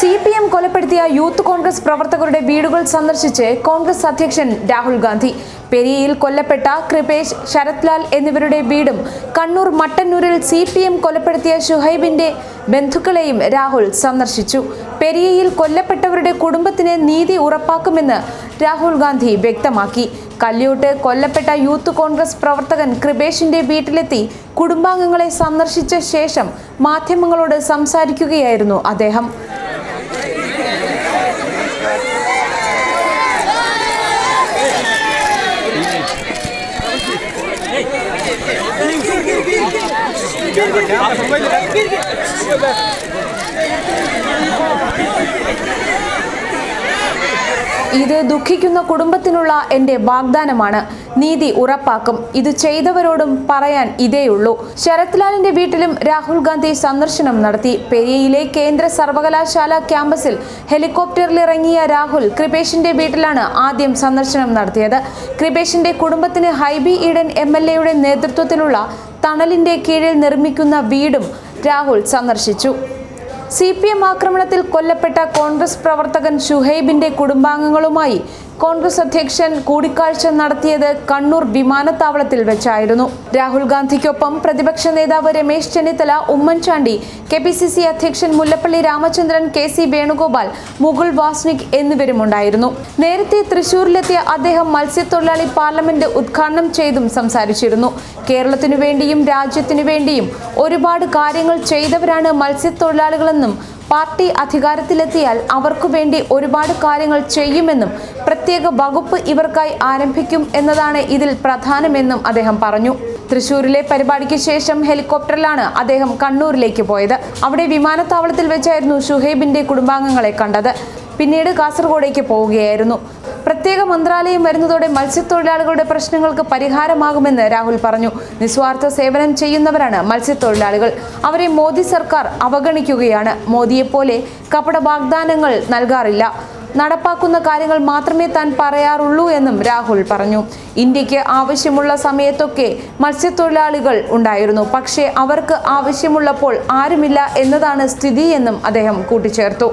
കൊലപ്പെടുത്തിയ യൂത്ത് കോൺഗ്രസ് പ്രവർത്തകരുടെ വീടുകൾ സന്ദർശിച്ച് കോൺഗ്രസ് അധ്യക്ഷൻ രാഹുൽ ഗാന്ധി. പെരിയയിൽ കൊല്ലപ്പെട്ട കൃപേഷ് ശരത്ലാൽ എന്നിവരുടെ വീടും കണ്ണൂർ മട്ടന്നൂരിൽ സി പി എം കൊലപ്പെടുത്തിയ ഷുഹൈബിന്റെ ബന്ധുക്കളെയും രാഹുൽ സന്ദർശിച്ചു. പെരിയയിൽ കൊല്ലപ്പെട്ടവരുടെ കുടുംബത്തിന് നീതി ഉറപ്പാക്കുമെന്ന് രാഹുൽ ഗാന്ധി വ്യക്തമാക്കി. കല്യോട്ട് കൊല്ലപ്പെട്ട യൂത്ത് കോൺഗ്രസ് പ്രവർത്തകൻ കൃപേഷിന്റെ വീട്ടിലെത്തി കുടുംബാംഗങ്ങളെ സന്ദർശിച്ച ശേഷം മാധ്യമങ്ങളോട് സംസാരിക്കുകയായിരുന്നു അദ്ദേഹം. ഇത് ദുഃഖിക്കുന്ന കുടുംബത്തിനുള്ള എന്റെ വാഗ്ദാനമാണ്. നീതി ഉറപ്പാക്കും. ഇത് ചെയ്തവരോടും പറയാൻ ഇതേയുള്ളൂ. ശരത്ലാലിന്റെ വീട്ടിലും രാഹുൽ ഗാന്ധി സന്ദർശനം നടത്തി. പെരിയയിലെ കേന്ദ്ര സർവകലാശാല ക്യാമ്പസിൽ ഹെലികോപ്റ്ററിലിറങ്ങിയ രാഹുൽ കൃപേഷിന്റെ വീട്ടിലാണ് ആദ്യം സന്ദർശനം നടത്തിയത്. കൃപേഷിന്റെ കുടുംബത്തിന് ഹൈബി ഈഡൻ എം നേതൃത്വത്തിലുള്ള തണലിന്റെ കീഴിൽ നിർമ്മിക്കുന്ന വീടും രാഹുൽ സന്ദർശിച്ചു. സി പി എം ആക്രമണത്തിൽ കൊല്ലപ്പെട്ട കോൺഗ്രസ് പ്രവർത്തകൻ ഷുഹൈബിന്റെ കുടുംബാംഗങ്ങളുമായി കോൺഗ്രസ് അധ്യക്ഷൻ കൂടിക്കാഴ്ച നടത്തിയത് കണ്ണൂർ വിമാനത്താവളത്തിൽ വെച്ചായിരുന്നു. രാഹുൽ ഗാന്ധിക്കൊപ്പം പ്രതിപക്ഷ നേതാവ് Ramesh Chennithala Oommen Chandy K P C C അധ്യക്ഷൻ മുല്ലപ്പള്ളി രാമചന്ദ്രൻ കെ സി വേണുഗോപാൽ മുകുൾ വാസ്നിക് എന്നിവരുമുണ്ടായിരുന്നു. നേരത്തെ തൃശൂരിലെത്തിയ അദ്ദേഹം മത്സ്യത്തൊഴിലാളി പാർലമെന്റ് ഉദ്ഘാടനം ചെയ്തും സംസാരിച്ചിരുന്നു. കേരളത്തിനു വേണ്ടിയും രാജ്യത്തിനു വേണ്ടിയും ഒരുപാട് കാര്യങ്ങൾ ചെയ്തവരാണ് മത്സ്യത്തൊഴിലാളികളെന്നും പാർട്ടി അധികാരത്തിലെത്തിയാൽ അവർക്കു വേണ്ടി ഒരുപാട് കാര്യങ്ങൾ ചെയ്യുമെന്നും പ്രത്യേക വകുപ്പ് ഇവർക്കായി ആരംഭിക്കും എന്നതാണ് ഇതിൽ പ്രധാനമെന്നും അദ്ദേഹം പറഞ്ഞു. തൃശൂരിലെ പരിപാടിക്ക് ശേഷം ഹെലികോപ്റ്ററിലാണ് അദ്ദേഹം കണ്ണൂരിലേക്ക് പോയത്. അവിടെ വിമാനത്താവളത്തിൽ വെച്ചായിരുന്നു ഷുഹൈബിന്റെ കുടുംബാംഗങ്ങളെ കണ്ടത്. പിന്നീട് കാസർഗോഡേക്ക് പോവുകയായിരുന്നു. പ്രത്യേക മന്ത്രാലയം വരുന്നതോടെ മത്സ്യത്തൊഴിലാളികളുടെ പ്രശ്നങ്ങൾക്ക് പരിഹാരമാകുമെന്ന് രാഹുൽ പറഞ്ഞു. നിസ്വാർത്ഥ സേവനം ചെയ്യുന്നവരാണ് മത്സ്യത്തൊഴിലാളികൾ. അവരെ മോദി സർക്കാർ അവഗണിക്കുകയാണ്. മോദിയെപ്പോലെ കപട വാഗ്ദാനങ്ങൾ നൽകാറില്ല. നടപ്പാക്കുന്ന കാര്യങ്ങൾ മാത്രമേ താൻ പറയാറുള്ളൂ എന്നും രാഹുൽ പറഞ്ഞു. ഇന്ത്യയ്ക്ക് ആവശ്യമുള്ള സമയത്തൊക്കെ മത്സ്യത്തൊഴിലാളികൾ ഉണ്ടായിരുന്നു. പക്ഷേ അവർക്ക് ആവശ്യമുള്ളപ്പോൾ ആരുമില്ല എന്നതാണ് സ്ഥിതി എന്നും അദ്ദേഹം കൂട്ടിച്ചേർത്തു.